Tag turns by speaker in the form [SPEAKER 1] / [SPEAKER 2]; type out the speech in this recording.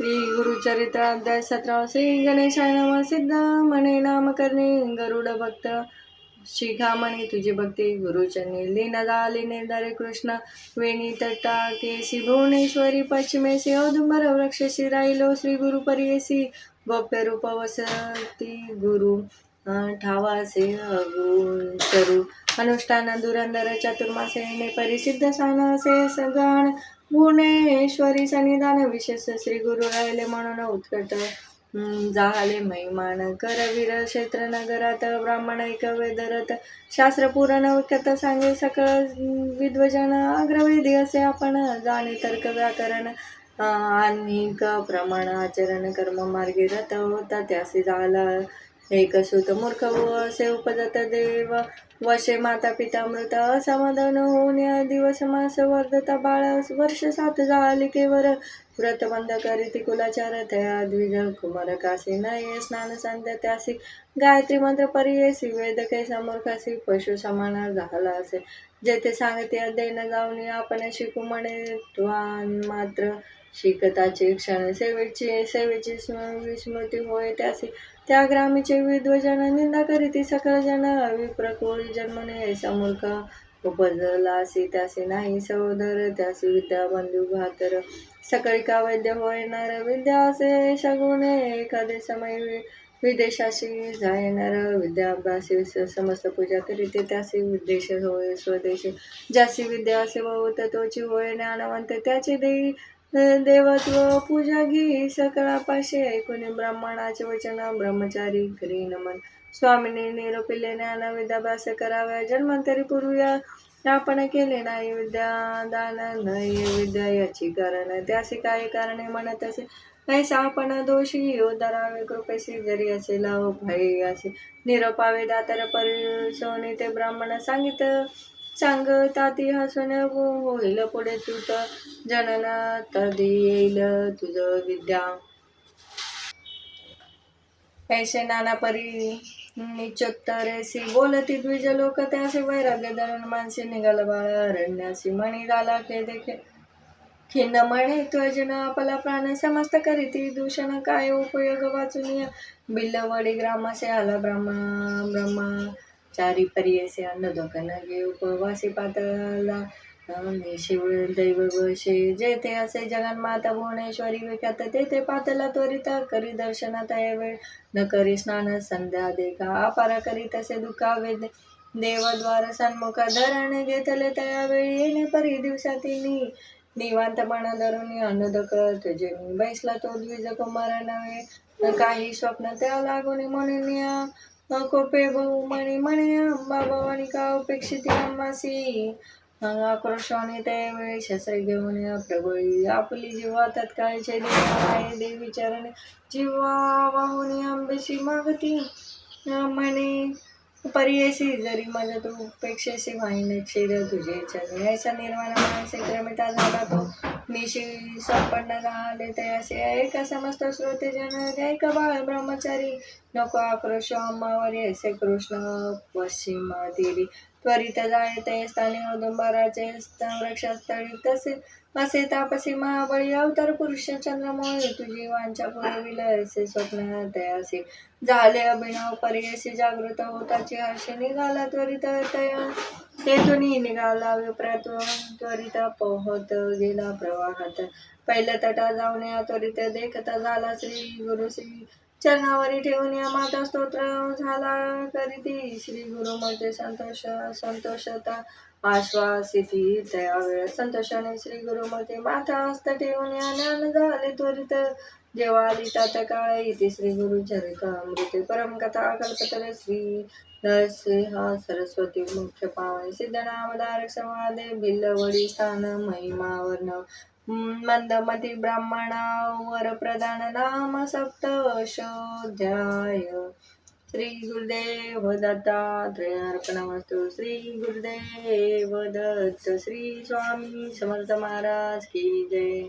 [SPEAKER 1] श्री गुरुचरित्राध्याय सतरा श्री गणेशाय नम सिद्ध म्हणे नाम करणे गरुड भक्त शिखामणी तुझी भक्ती गुरुचरणी लीन झाली निर्धारे कृष्ण वेणी तट्टा केसी भुवनेश्वरी पश्चिमेसी औदुंबर वृक्षशी राहिलो श्री गुरु परियसी गोप्य रूप वसती गुरु ठावासे अगुण करू अनुष्ठान दुरंदर चतुर्मासे ने परिसिद्ध असे सगण भुवनेश्वरी सनिधान विशेष श्री गुरु राहिले म्हणून उत्कट. जाले महिमान करवीर क्षेत्र नगरात ब्राह्मण ऐक वेदरत शास्त्र पुराण विकत सांगे सकळ विद्वजन अग्रवेदी असे आपण जाणे तर्क व्याकरण. आणि प्रमाण आचरण कर्म मार्गे रत होता त्यासी झाला. एक सुत मूर्ख व असे उपजत देव. वशे माता पिता मृत असमाधान होऊन या दिवस मास वर्धता बाळ वर्ष सात झाली केवर. व्रत बंद करीती कुलाचार त्या द्विज कुमार कासी नये स्नान संध्या त्यासी. गायत्री मंत्र परियेसी वेद कैसा मूर्खासी पशु समान झाला असे. जेथे सांगते देणं जाऊन आपण शिकू म्हणे त्वान मात्र शिकताचे क्षण. सेवेची सेवेची विस्मृती होय त्यासी. त्या ग्रामीचे विद्वजन निंदा करीती सकळ जन विप्रकोळी जन्मने समूर्ख उपजलासी त्यासी नाही सहोदर त्यासी विद्या बंधू भातर. सकळी का वैद्य होणार विद्या असे शगुणे एखादे समय विदेशाशी जायणार नर विद्याभ्यासी समस्त पूजा करीते त्यासी विदेश होय स्वदेशी. ज्यासी विद्या असे होत तोची होय ज्ञानवंत. त्याची देई देवत्व पूजा घे सकळापाशे ऐकून ब्राह्मणाचे वचन ब्रह्मचारी करी नमन. स्वामीने निरोपिले ज्ञान विद्याभ्यास कराव्या जन्मांतरी पूर्वी आपण केले नाही. विद्यादान नाही. विद्या याची कारण. त्याचे काय कारणे म्हणत असे. कैसा आपण दोषी उदारावे कृपेशी जरी असे लाव भाई असे. निरोपावे दातर परिसोने ते ब्राह्मण सांगित सांगताती हसून होईल पुढे तूत जनना तदी येईल तुझ विद्या. पैसे नाना परी निचोत्तरेसी बोलती द्विज लोक त्यासे वैराग्य धरण मानसी निघाल बाळ अरण्यासी मणी झाला के देखे. खिन्न म्हणे त्वजन आपला प्राण समस्त करीती. दूषण काय उपयोग वाचून बिल्लवडी ग्रामासे आला ब्रह्मा ब्रह्मा. चारी परियसे अन्न उपवासी पातळाला शिव दैव वशे जेथे असे जगन्माता भुवनेश्वरी विख्यात तेथे पातला त्वरित करी दर्शनात वेळ. न करी स्नान संध्या देखा अपारा करी तसे दुखावे देवद्वार सन्मुख धरण घेतले त्यावेळी येणे परी दिवसाती निवांतपणा धरून अन्नदक तुझे बैसला तो द्विज कुमार नव्हे. काही स्वप्न त्या लागून म्हणून या. कोपे बहु म्हणे म्हणे बाबावानी का उपेक्षित आम्हासी आक्रोशाने त्यावेळी शस्त्र घेऊन या प्रबळी आपली जीवा तत्काळचे आहे देवी चरण जीवा वाहून आंबेशी मागती म्हणे जरी माझ्या तू उपेक्षेसी वाहिनी शिर तुझे चरणी ऐसा निर्माण मानसिक क्रमिता झाला तो. निशी संपन्न ते असे. एक समस्त श्रोते जन एक बाळ ब्रह्मचारी. नको आक्रोश अम्मावरी असे कृष्ण पश्चिमातील त्वरित जाणे ते स्थानी औदुंबराचे वृक्षस्थळी तसे असे तापसी महाबळी अवतार पुरुष चंद्रमोळी तुझी वांछा पुरविल असे स्वप्न तयासे झाले अभिनव परियसी जागृत होताची हर्षे निघाला त्वरित तया. तेथून निघाला विप्रत त्वरित पोहत गेला प्रवाहात. पहिल्या तटा जाऊन या त्वरित देखता झाला श्री गुरु श्री चरणावरी ठेवून या माता स्तोत्र झाला करीती. श्री गुरु मध्ये संतोष संतोषता आश्वासिती त्यावेळ संतोषाने श्री गुरु मध्ये माता हस्त ठेवून या ज्ञान झाले त्वरित. जेव्हा तात काळ इथे श्री गुरु चरिता परम कथा कल्पतर श्री नरसिंह सरस्वती मुख्य पावणे सिद्धनामधारक संवादे भिल्लवडी स्थान महिमा वर्ण. मंदमती ब्राह्मणावर प्रधान नाम सप्तशोध्याय. श्री गुरुदेव दत्तात्रयार्पणमस्तु श्री गुरुदेव दत्त. श्री स्वामी समर्थ महाराज की जय.